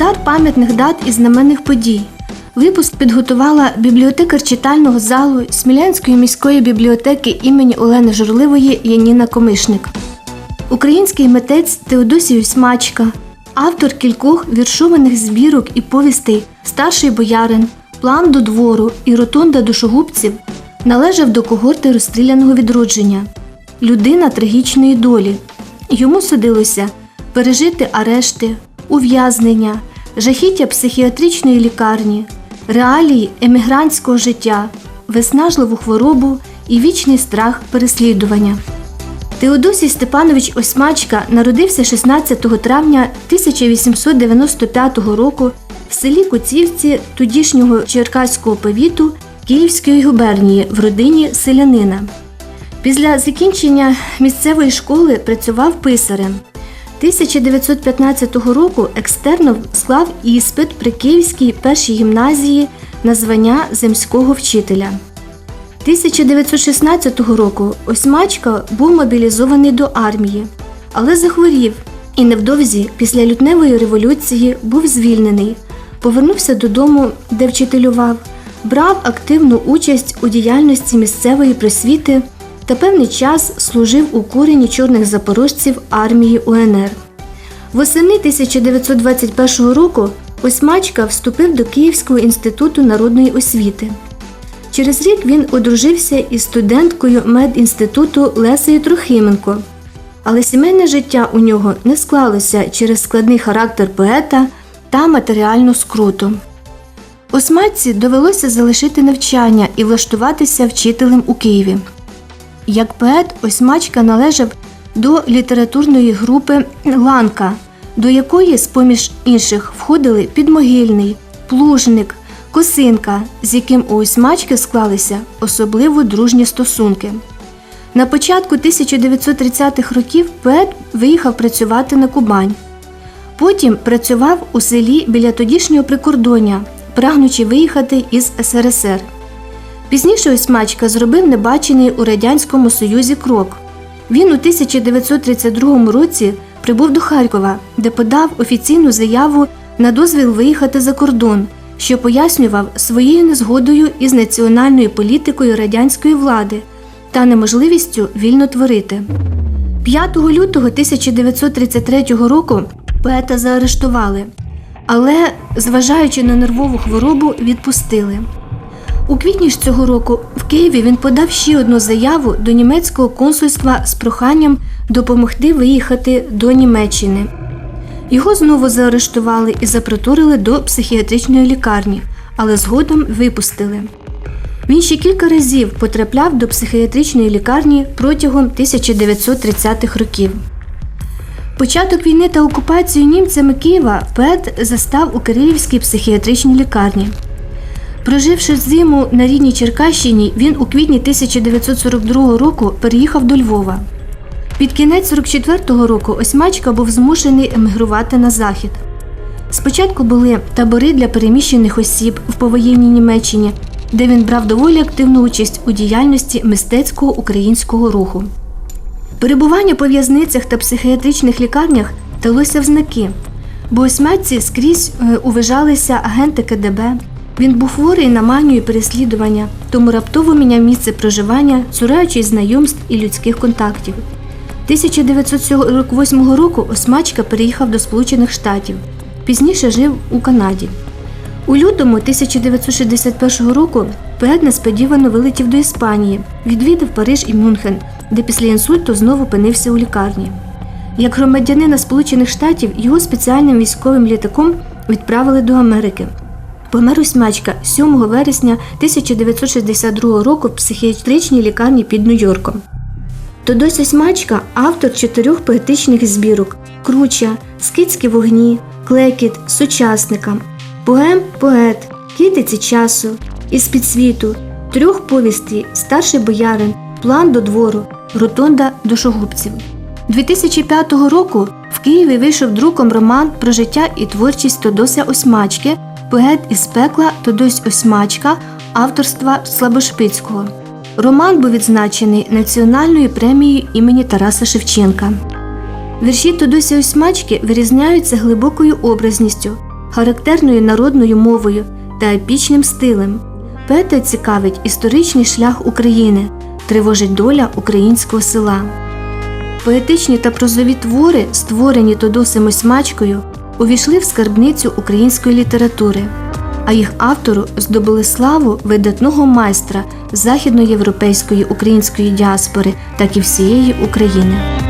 Календар пам'ятних дат і знаменних подій. Випуск підготувала бібліотекар читального залу Смілянської міської бібліотеки імені Олени Журливої Яніна Комишник. Український митець Теодосій Смачка, автор кількох віршованих збірок і повістей Старший боярин, План до двору і Ротонда душогубців належав до когорти розстріляного відродження, людина трагічної долі. Йому судилося пережити арешти, ув'язнення, жахіття психіатричної лікарні, реалії емігрантського життя, виснажливу хворобу і вічний страх переслідування. Теодосій Степанович Осьмачка народився 16 травня 1895 року в селі Коцівці тодішнього Черкаського повіту Київської губернії в родині селянина. Після закінчення місцевої школи працював писарем. 1915 року екстерно склав іспит при Київській першій гімназії на звання земського вчителя. 1916 року Осьмачка був мобілізований до армії, але захворів і невдовзі після лютневої революції був звільнений, повернувся додому, де вчителював, брав активну участь у діяльності місцевої просвіти та певний час служив у курені чорних запорожців армії УНР. Восени 1921 року Осьмачка вступив до Київського інституту народної освіти. Через рік він одружився із студенткою медінституту Лесею Трохименко, але сімейне життя у нього не склалося через складний характер поета та матеріальну скруту. Осматці довелося залишити навчання і влаштуватися вчителем у Києві. Як поет Осьмачка належав до літературної групи Ланка, до якої, з поміж інших, входили Підмогильний, Плужник, Косинка, з яким у Осьмачки склалися особливо дружні стосунки. На початку 1930-х років поет виїхав працювати на Кубань. Потім працював у селі біля тодішнього прикордоння, прагнучи виїхати із СРСР. Пізніше Осьмачка зробив небачений у Радянському Союзі крок. Він у 1932 році прибув до Харкова, де подав офіційну заяву на дозвіл виїхати за кордон, що пояснював своєю незгодою із національною політикою радянської влади та неможливістю вільно творити. 5 лютого 1933 року поета заарештували, але, зважаючи на нервову хворобу, відпустили. У квітні ж цього року в Києві він подав ще одну заяву до німецького консульства з проханням допомогти виїхати до Німеччини. Його знову заарештували і запроторили до психіатричної лікарні, але згодом випустили. Він ще кілька разів потрапляв до психіатричної лікарні протягом 1930-х років. Початок війни та окупацію німцями Києва поет застав у Кирилівській психіатричній лікарні. Проживши зиму на рідній Черкащині, він у квітні 1942 року переїхав до Львова. Під кінець 44-го року Осьмачка був змушений емігрувати на захід. Спочатку були табори для переміщених осіб в повоєнній Німеччині, де він брав доволі активну участь у діяльності мистецького українського руху. Перебування по в'язницях та психіатричних лікарнях далося в знаки, бо Осьмачці скрізь е, уважалися агенти КДБ. Він був хворий на манію переслідування, тому раптово міняв місце проживання, цураючись знайомств і людських контактів. 1948 року Осмачка переїхав до Сполучених Штатів. Пізніше жив у Канаді. У лютому 1961 року поет несподівано вилетів до Іспанії, відвідав Париж і Мюнхен, де після інсульту знову опинився у лікарні. Як громадянина Сполучених Штатів його спеціальним військовим літаком відправили до Америки. Помер Осьмачка 7 вересня 1962 року в психіатричній лікарні під Нью-Йорком. Тодось Осьмачка – автор чотирьох поетичних збірок Круча, Скидські вогні, Клекіт, Сучасника, поем Поет, Китиці часу, Із підсвіту, трьох повістей Старший боярин, План до двору, Ротонда душогубців. 2005 року в Києві вийшов друком роман про життя і творчість Тодося Осьмачки, поет із пекла Тодось Осьмачка авторства Слабошпицького. Роман був відзначений національною премією імені Тараса Шевченка. Вірші Тодося Осьмачки вирізняються глибокою образністю, характерною народною мовою та епічним стилем. Поета цікавить історичний шлях України, тривожить доля українського села. Поетичні та прозові твори, створені Тодосем Осьмачкою, увійшли в скарбницю української літератури, а їх автору здобули славу видатного майстра західноєвропейської української діаспори, так і всієї України.